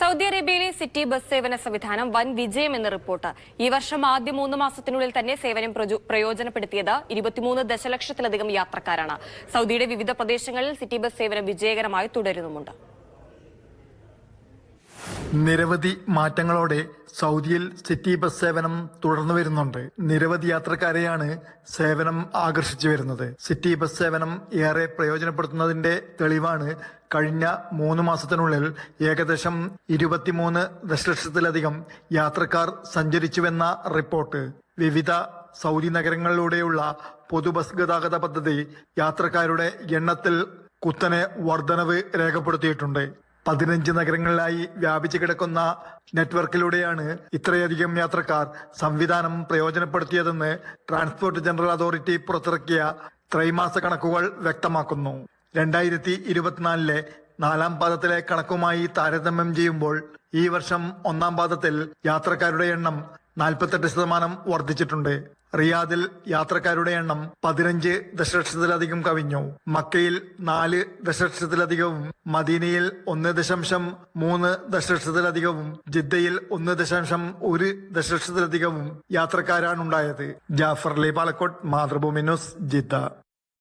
Saudi അറേബ്യയിലെ city bus സേവന സംവിധാനം വൻ വിജയമെന്ന് റിപ്പോർട്ട്. ഈ വർഷം ആദ്യ മൂന്ന് മാസത്തിനുള്ളിൽ തന്നെ സേവനം പ്രയോജനപ്പെടുത്തിയത് ഇരുപത്തിമൂന്ന് ദശലക്ഷത്തിലധികം യാത്രക്കാരാണ്. സൗദിയുടെ വിവിധ പ്രദേശങ്ങളിൽ സിറ്റി ബസ് സേവനം വിജയകരമായി തുടരുന്നുമുണ്ട്. നിരവധി മാറ്റങ്ങളോടെ സൗദിയിൽ സിറ്റി ബസ് സേവനം തുടർന്നു വരുന്നുണ്ട്. നിരവധി യാത്രക്കാരെയാണ് സേവനം ആകർഷിച്ചു വരുന്നത്. സിറ്റി ബസ് സേവനം ഏറെ പ്രയോജനപ്പെടുത്തുന്നതിന്റെ തെളിവാണ് കഴിഞ്ഞ മൂന്ന് മാസത്തിനുള്ളിൽ ഏകദേശം ഇരുപത്തിമൂന്ന് ദശലക്ഷത്തിലധികം യാത്രക്കാർ സഞ്ചരിച്ചുവെന്ന റിപ്പോർട്ട്. വിവിധ സൗദി നഗരങ്ങളിലൂടെയുള്ള പൊതു ബസ് ഗതാഗത പദ്ധതി യാത്രക്കാരുടെ എണ്ണത്തിൽ കുത്തനെ വർധനവ് രേഖപ്പെടുത്തിയിട്ടുണ്ട്. പതിനഞ്ച് നഗരങ്ങളിലായി വ്യാപിച്ചു കിടക്കുന്ന നെറ്റ്വർക്കിലൂടെയാണ് ഇത്രയധികം യാത്രക്കാർ സംവിധാനം പ്രയോജനപ്പെടുത്തിയതെന്ന് ട്രാൻസ്പോർട്ട് ജനറൽ അതോറിറ്റി പുറത്തിറക്കിയ ത്രൈമാസ കണക്കുകൾ വ്യക്തമാക്കുന്നു. രണ്ടായിരത്തി ഇരുപത്തിനാലിലെ നാലാം പാദത്തിലെ കണക്കുമായി താരതമ്യം ചെയ്യുമ്പോൾ ഈ വർഷം ഒന്നാം പാദത്തിൽ യാത്രക്കാരുടെ എണ്ണം നാൽപ്പത്തെട്ട് ശതമാനം വർദ്ധിച്ചിട്ടുണ്ട്. റിയാദിൽ യാത്രക്കാരുടെ എണ്ണം പതിനഞ്ച് ദശലക്ഷത്തിലധികം കവിഞ്ഞു. മക്കയിൽ നാല് ദശലക്ഷത്തിലധികവും മദീനയിൽ ഒന്ന് ദശാംശം മൂന്ന് ദശലക്ഷത്തിലധികവും ജിദ്ദയിൽ ഒന്ന് ദശാംശം ഒരു ദശലക്ഷത്തിലധികവും യാത്രക്കാരാണുണ്ടായത്. Jafar Ali Palakkode Mathrubhumi news Jeddah.